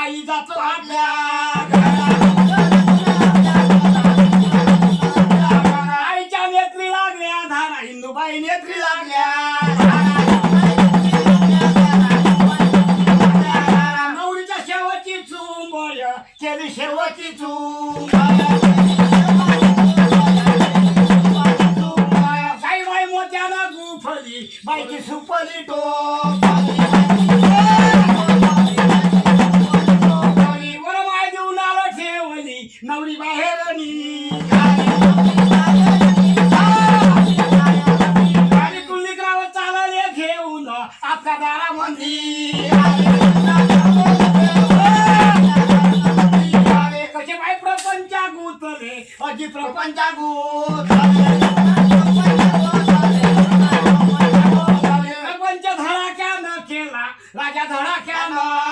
आई जातो आईच्या नेत्री लागल्या धारा हिंदूबाई नेत्री लागल्या. ठेवली बाहेर आणि कुल्लिकराव चालले घेऊन आपल्या दारामध्ये. कसे बाई प्रपंचा गुतले अजी प्रपंचा प्रपंच धडाक्यानं केला राजा धडाक्यानं.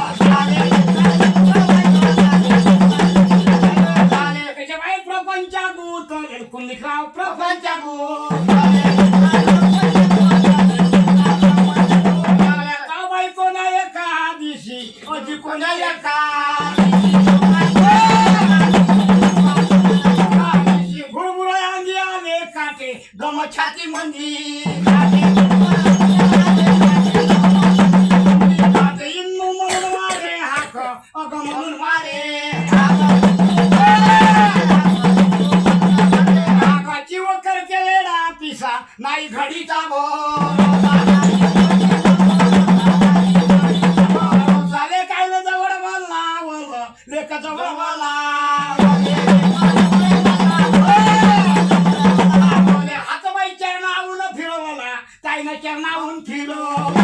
कुंदिकराव प्रपंचा बाई कोणा एका दिवशी अजी कोणा एका भुरभुर नाही घडीचा भो झाले काय जवळ मला वल लेख जवळ मला हातबाई चरणावून फिरवला ताईनं चरणाहून फिरव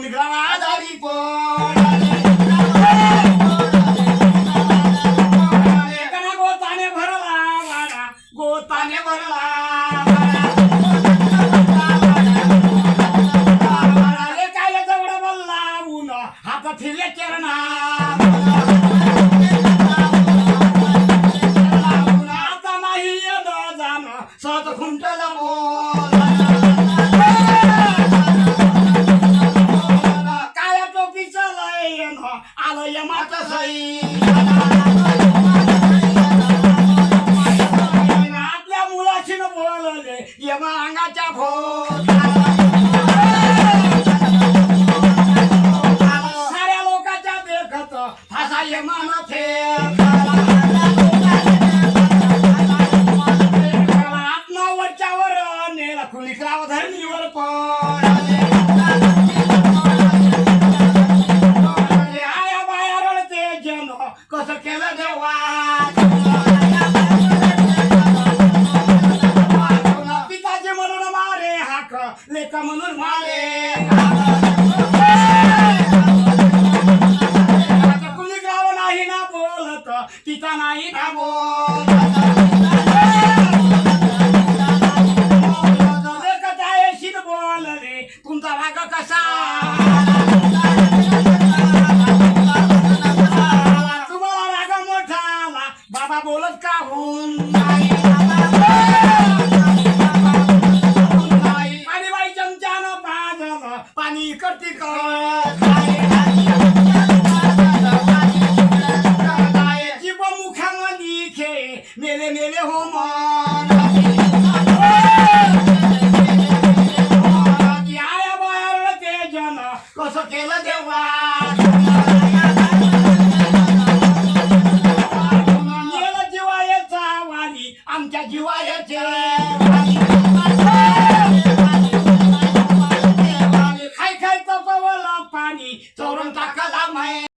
गेले कुणगाव आजारी पडले गोताने भरला वाडा गोताने भरला वाडा. जवळ बोलला चरणा यमा अंगाच्या भोत साऱ्या लोकांच्या देखत फासा यमान आत्मावरच्यावर लेखा म्हणून कुणी गाव नाही ना बोलत पिता नाही ना बोलत. बोल रे तुमचा राग कसा? कसं केलं देवा? गेलं जिवायचा वाली आमच्या जिवायचे.